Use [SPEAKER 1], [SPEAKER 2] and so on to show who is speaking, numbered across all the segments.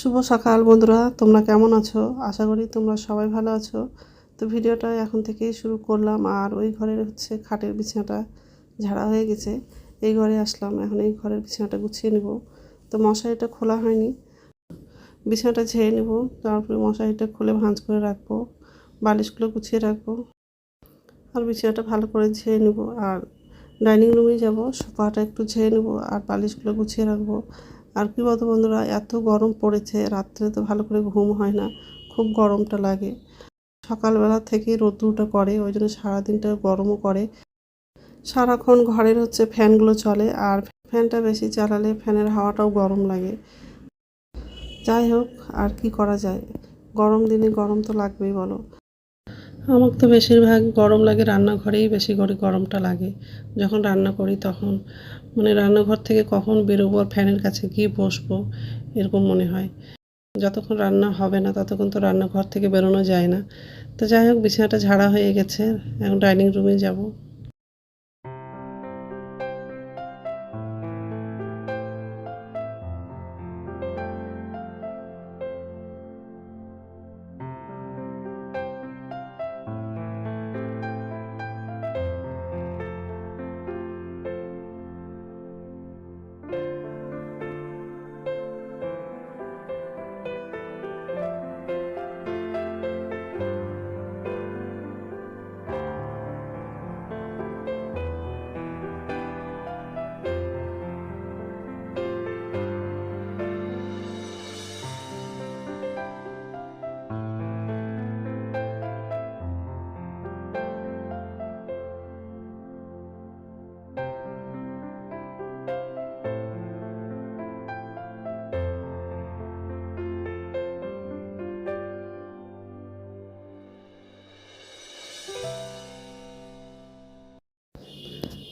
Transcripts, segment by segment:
[SPEAKER 1] শুভ সকাল বন্ধুরা, তোমরা কেমন আছো? আশা করি তোমরা সবাই ভালো আছো। তো ভিডিওটা এখন থেকেই শুরু করলাম, আর ওই ঘরের হচ্ছে খাটের বিছানাটা ঝাড়া হয়ে গেছে। এই ঘরে আসলাম, এখন এই ঘরের বিছানাটা গুছিয়ে নেব। তো মশারিটা খোলা হয়নি। বিছানাটা ঝেড়ে নেব, তারপরে মশারিটা খুলে ভাঁজ করে রাখব, বালিশগুলো গুছিয়ে রাখব, আর বিছানাটা ভালো করে ঝেড়ে নেব। আর ডাইনিং রুমে যাব, সোফাটা একটু ঝেড়ে নেব, আর বালিশগুলো গুছিয়ে রাখব। আর কি বলতো বন্ধুরা, এত গরম পড়েছে, রাত্রে তো ভালো করে ঘুম হয় না, খুব গরমটা লাগে। সকালবেলা থেকে রোদ্রুটা করে, ওই জন্য সারাদিনটা গরমও করে। সারাক্ষণ ঘরের হচ্ছে ফ্যানগুলো চলে, আর ফ্যানটা বেশি চালালে ফ্যানের হাওয়াটাও গরম লাগে। যাই হোক, আর কি করা যায়? গরম দিনে গরম তো লাগবেই, বলো। আমার তো বেশিরভাগ গরম লাগে রান্নাঘরেই, বেশি করে গরমটা লাগে। যখন রান্না করি তখন। মানে রান্নাঘর থেকে কখন বেরোবো আর ফ্যানের কাছে গিয়ে বসবো, এরকম মনে হয়। যতক্ষণ রান্না হবে না, ততক্ষণ তো রান্নাঘর থেকে বেরোনো যায় না। তো যাই হোক, বিছানাটা ঝাড়া হয়ে গেছে। এখন ডাইনিং রুমে যাব।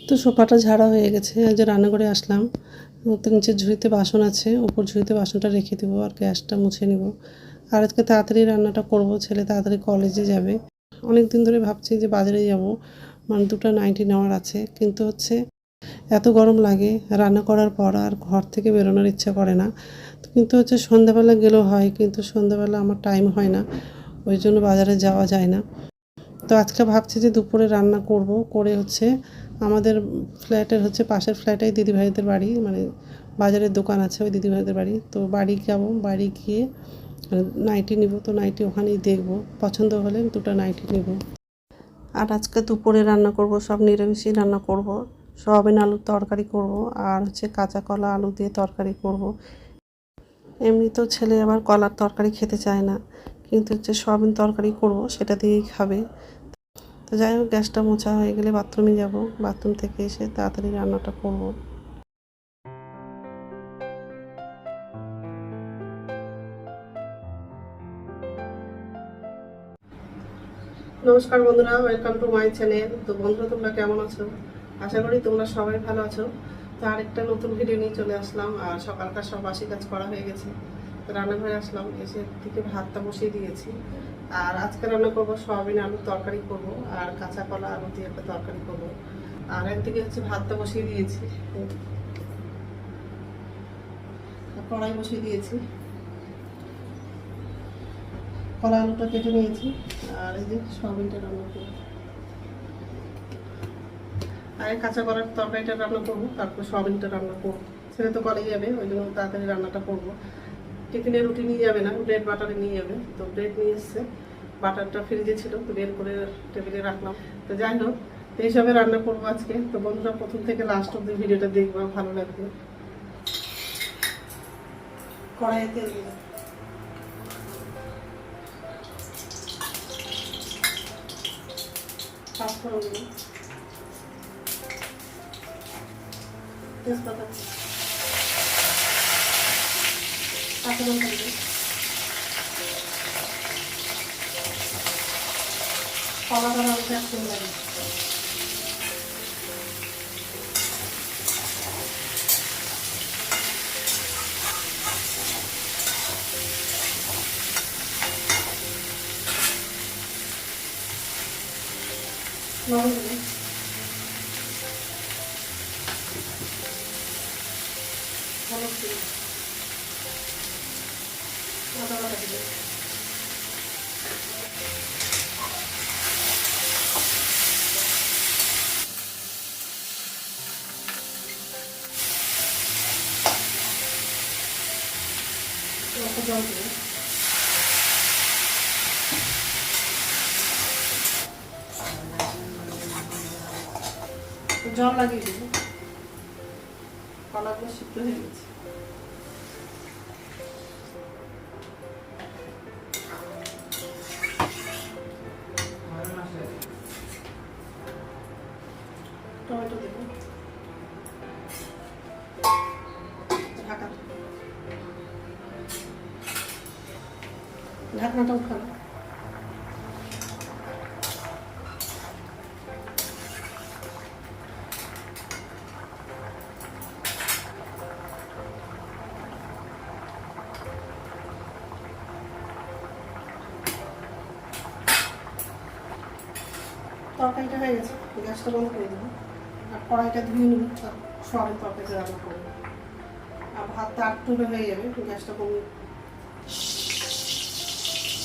[SPEAKER 1] তো সোফাটা ঝাড়া হয়ে গেছে আজ রান্নাঘরে আসলাম। তো নিচের ঝুড়িতে বাসন আছে উপর ঝুড়িতে বাসনটা রেখে দেবো আর গ্যাসটা মুছে নেব। আর আজকে তাড়াতাড়ি রান্নাটা করব, ছেলে তাড়াতাড়ি কলেজে যাবে। অনেক দিন ধরে ভাবছি যে বাজারে যাব মানে দুটো নাইনটি নেওয়ার আছে, কিন্তু হচ্ছে এত গরম লাগে, রান্না করার পর আর ঘর থেকে বেরোনোর ইচ্ছা করে না। কিন্তু হচ্ছে সন্ধ্যাবেলা গেলেও হয়, কিন্তু সন্ধ্যাবেলা আমার টাইম হয় না, ওই জন্য বাজারে যাওয়া যায় না। তো আজকে ভাবছি যে দুপুরে রান্না করব, করে হচ্ছে আমাদের ফ্ল্যাটের হচ্ছে পাশের ফ্ল্যাটেই দিদিভাইদের বাড়ি মানে বাজারের দোকান আছে ওই দিদিভাইদের বাড়ি। তো বাড়ি যাব, বাড়ি গিয়ে মানে নাইটি নিব, তো নাইটি ওখানেই দেখব। পছন্দ হলে দুটো নাইটি নেব। আর আজকে দুপুরে রান্না করব, সব নিরামিষই রান্না করব। সয়াবিন আলুর তরকারি করব আর হচ্ছে কাঁচা কলা আলু দিয়ে তরকারি করব। এমনিতেও ছেলে আবার কলার তরকারি খেতে চায় না, কিন্তু হচ্ছে সয়াবিন তরকারি করব, সেটা দিয়েই খাবে। তো যাই হোক, গ্যাসটা মোছা হয়ে গেলে বাথরুমে যাব। বাথরুম থেকে এসে তাড়াতাড়ি রান্নাটা করব। নমস্কার বন্ধুরা, ওয়েলকাম টু মাই চ্যানেল। তো বন্ধুরা, তোমরা কেমন আছো? আশা করি তোমরা সবাই ভালো আছো। তো আরেকটা নতুন ভিডিও নিয়ে চলে আসলাম। আর সকালকার সব বাসি কাজ করা হয়ে গেছে। রান্নাঘরে আসলাম, এসে থেকে ভাতটা বসিয়ে দিয়েছি। আর আজকে রান্না করব সয়াবিন আলুর তরকারি করব, আর কাঁচা কলা আলু দিয়ে একটা তরকারি করব। আর একদিকে হচ্ছে ভাতটা বসিয়ে দিয়েছি। কড়াই বসিয়ে দিয়েছি। কলা আলুটা কেটে নিয়েছি, আর এই যে সয়াবিনটা রান্না করব। আর কাঁচা কলার তরকারিটা রান্না করব, তারপর সয়াবিনটা রান্না করব। ছেলে তো কলেজ যাবে, ওই জন্য তাড়াতাড়ি রান্নাটা করব। টিফিনে রুটি নিয়ে যাবে না, ব্রেড, বাটারে নিয়ে যাবে। তো ব্রেড নিয়ে এসছে, বাটারটা ফ্রিজে ছিল বের করে টেবিলে রাখলাম। তো যাই হোক, তো এইসবে রান্না করব আজকে। তো বন্ধুরা, প্রথম থেকে লাস্ট অব্দি ভিডিওটা দেখব, ভালো লাগবে। পাঁচফোড়ন দিলাম। তেজপাতা কাঁচা লঙ্কা দিলাম কলা কলা হচ্ছে একদম লাগে লবণ দিলাম হলুদ দিলাম জল দেবো জল লাগিয়ে দেবো। কলাগুলো সিদ্ধ হয়ে গেছে। টমেটো দেবো। ঢাকনাটা উঠানো তরকারিটা হয়ে গেছে, গ্যাসটা বন্ধ করে দেবো। আর কড়াইটা ধুয়ে নেব সরের তরকারিটা রান্না করব। আর ভাতটা আট টুলে হয়ে যাবে, গ্যাসটা কমিয়ে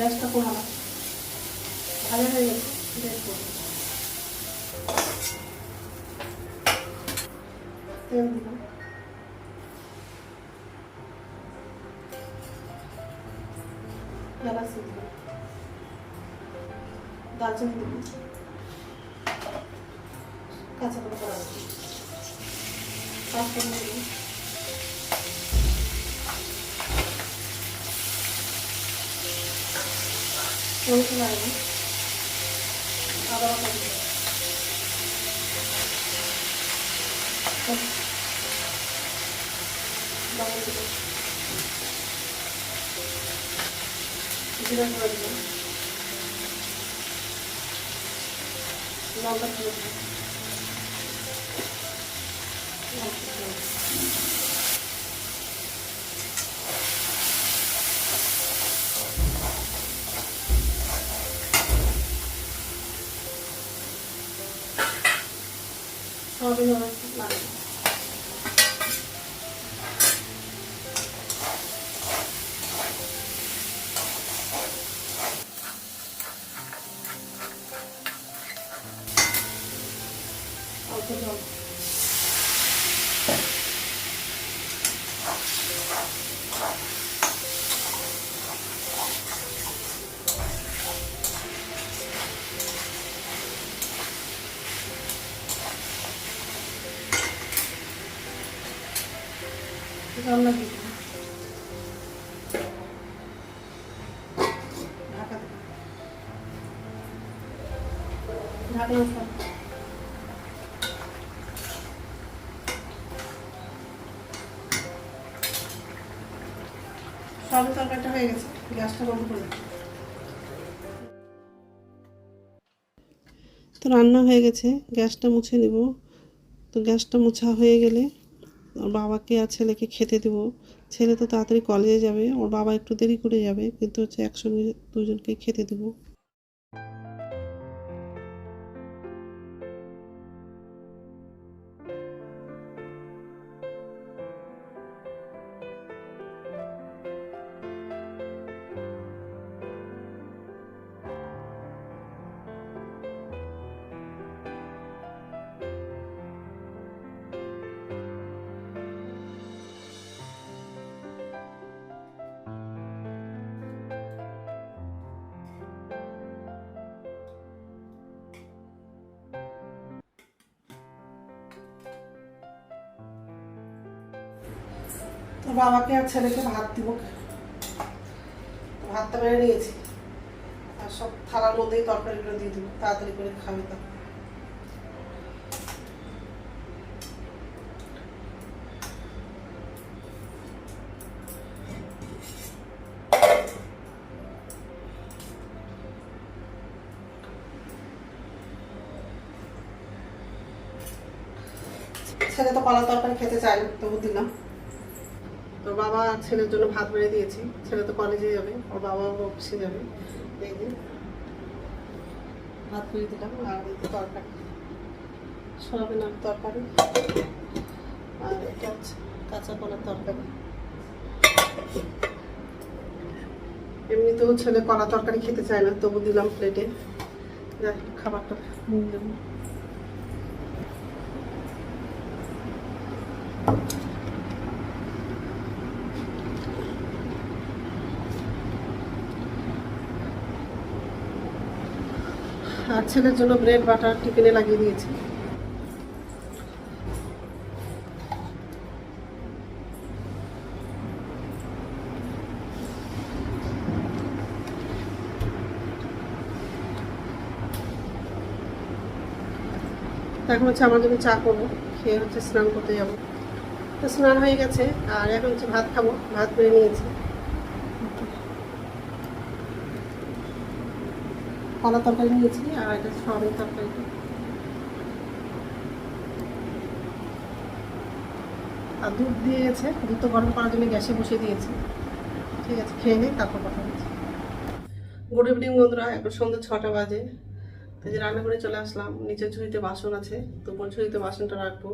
[SPEAKER 1] গ্যাসটা কমালাম ভালো হয়ে গেছে দারচিনি দিলাম। কাঁচা লঙ্কা সরষে লাগবে আদা বাটা জিরা গুঁড়ো দিলাম লঙ্কা গুঁড়ো দিলাম লঙ্কা সব তরকারিটা হয়ে গেছে, গ্যাসটা বন্ধ তো রান্না হয়ে গেছে, গ্যাসটা মুছে নিব। তো গ্যাসটা মোছা হয়ে গেলে ওর বাবাকে আর ছেলেকে খেতে দেব। ছেলে তো তাড়াতাড়ি কলেজে যাবে, ওর বাবা একটু দেরি করে যাবে, কিন্তু হচ্ছে একসঙ্গে দুজনকে খেতে দেবো। বাবাকে আর ছেলেকে ভাত দিব ভাতটা বেড়ে নিয়েছি। আর সব থালার মধ্যেই তরকারিগুলো দিয়ে দেবো, তাড়াতাড়ি করে খাবে তো। ছেলে তো কলা তরকারি খেতে না, তবু দিলাম। বাবা ছেলের জন্য ভাত বেড়ে দিয়েছি। ছেলে তো কলেজে যাবে ওর বাবা অফিসে যাবে। এই ভাত বেড়ে দিলাম। আর তরকারি। তরকারি। আর এটা হচ্ছে কাঁচা কলার তরকারি। এমনিতেও ছেলে কলা তরকারি খেতে চায় না তবু দিলাম প্লেটে যাই খাবারটা নিয়ে যাব আর ছেলের জন্য ব্রেড বাটার টিফিনে লাগিয়ে দিয়েছি। এখন হচ্ছে আমার জন্য চা করব, খেয়ে হচ্ছে স্নান করতে যাব। তো স্নান হয়ে গেছে, আর এখন হচ্ছে ভাত খাব, ভাত করে নিয়েছি। কলা তরকারি নিয়েছি আর এটা সয়াবিন তরকারি। আর দুধ দিয়েছে, দুধ তো গরম করার জন্য গ্যাসে বসিয়ে দিয়েছি। ঠিক আছে, খেয়ে নিই তারপর কথা বলছি। গুড ইভিনিং বন্ধুরা, এখন সন্ধ্যে ছটা বাজে। তো যে রান্না করে চলে আসলাম, নিচে ঝুড়িতে বাসন আছে, তো উপর ঝুড়িতে বাসনটা রাখব,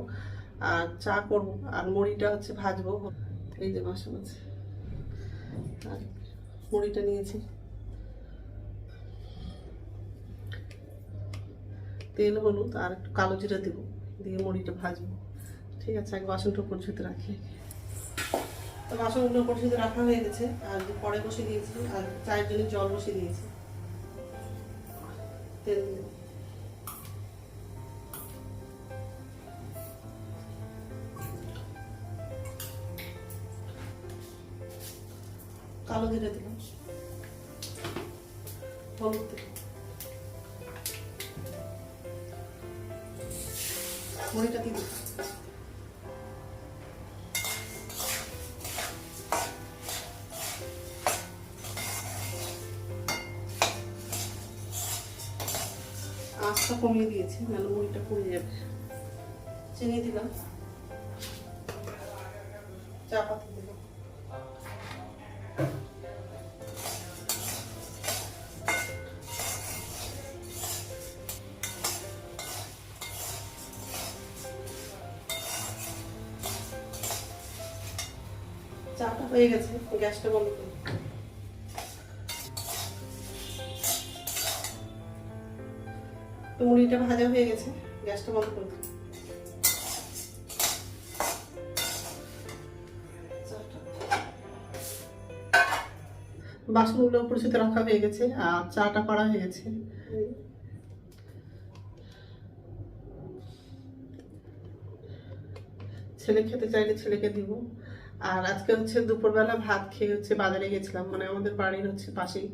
[SPEAKER 1] আর চা করব, আর মুড়িটা হচ্ছে ভাজবো। এই যে বাসন আছে। আর মুড়িটা নিয়েছি। তেল, হলুদ আর একটু কালো জিরা দেবো। দিয়ে মুড়িটা ভাজবো। ঠিক আছে এক বাসনটা উপর ঝুঁতে রাখি। তো বাসনগুলো উপর ঝুঁতে রাখা হয়ে গেছে। আর পরে বসিয়ে দিয়েছি। আর চায়ের জন্য জল বসিয়ে দিয়েছি। তেল কালো জিরে দিলাম হলুদ আঁচটা কমিয়ে দিয়েছি, নাহলে মুড়িটা পুড়ে যাবে। চিনি দিলাম। চা পাতা দিলাম। চাটা হয়ে গেছে, গ্যাসটা বন্ধ করি তো মুড়িটা ভাজা হয়ে গেছে, গ্যাসটা বন্ধ করে দিই বাসনগুলো পরিচিত রাখা হয়ে গেছে, আর চাটা করা হয়ে গেছে। ছেলে খেতে চাইলে ছেলেকে দিব। আর আজকে হচ্ছে দুপুরবেলা ভাত খেয়ে হচ্ছে বাজারে গেছিলাম। মানে আমাদের বাড়ির হচ্ছে পাশেই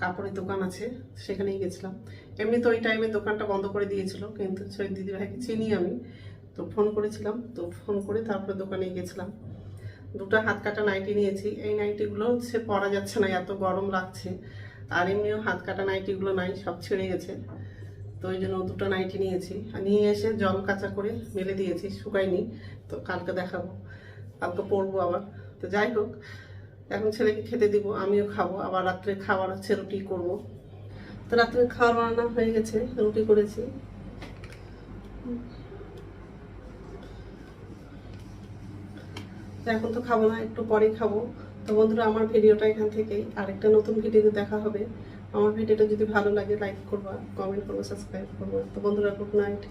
[SPEAKER 1] কাপড়ের দোকান আছে, সেখানেই গেছিলাম। এমনি তো ওই টাইমে দোকানটা বন্ধ করে দিয়েছিল, কিন্তু ওই দিদিভাইকে চিনি আমি, তো ফোন করেছিলাম, তো ফোন করে তারপরে দোকানে গেছিলাম। দুটো হাত কাটা নাইটি নিয়েছি, এই নাইটিগুলো হচ্ছে পরা যাচ্ছে না, এত গরম লাগছে। আর এমনিও হাত কাটা নাইটিগুলো নাই, সব ছেড়ে গেছে। তো ওই জন্য দুটো নাইটি নিয়েছি। নিয়ে এসে জল কাঁচা করে মেলে দিয়েছি, শুকায়নি, তো কালকে দেখাবো। কালকে পরবো আবার। তো যাই হোক, এখন ছেলেকে খেতে দিব, আমিও খাব। আবার রাত্রে খাবার হচ্ছে রুটি করব। তো রাত্রে খাওয়ার রান্না হয়ে গেছে, রুটি করেছি। এখন তো খাব না, একটু পরেই খাব। তো বন্ধুরা, আমার ভিডিওটা এখান থেকেই। আরেকটা নতুন ভিডিও দেখা হবে। আমার ভিডিওটা যদি ভালো লাগে লাইক করবা কমেন্ট করব সাবস্ক্রাইব করব। তো বন্ধুরা গুড নাইট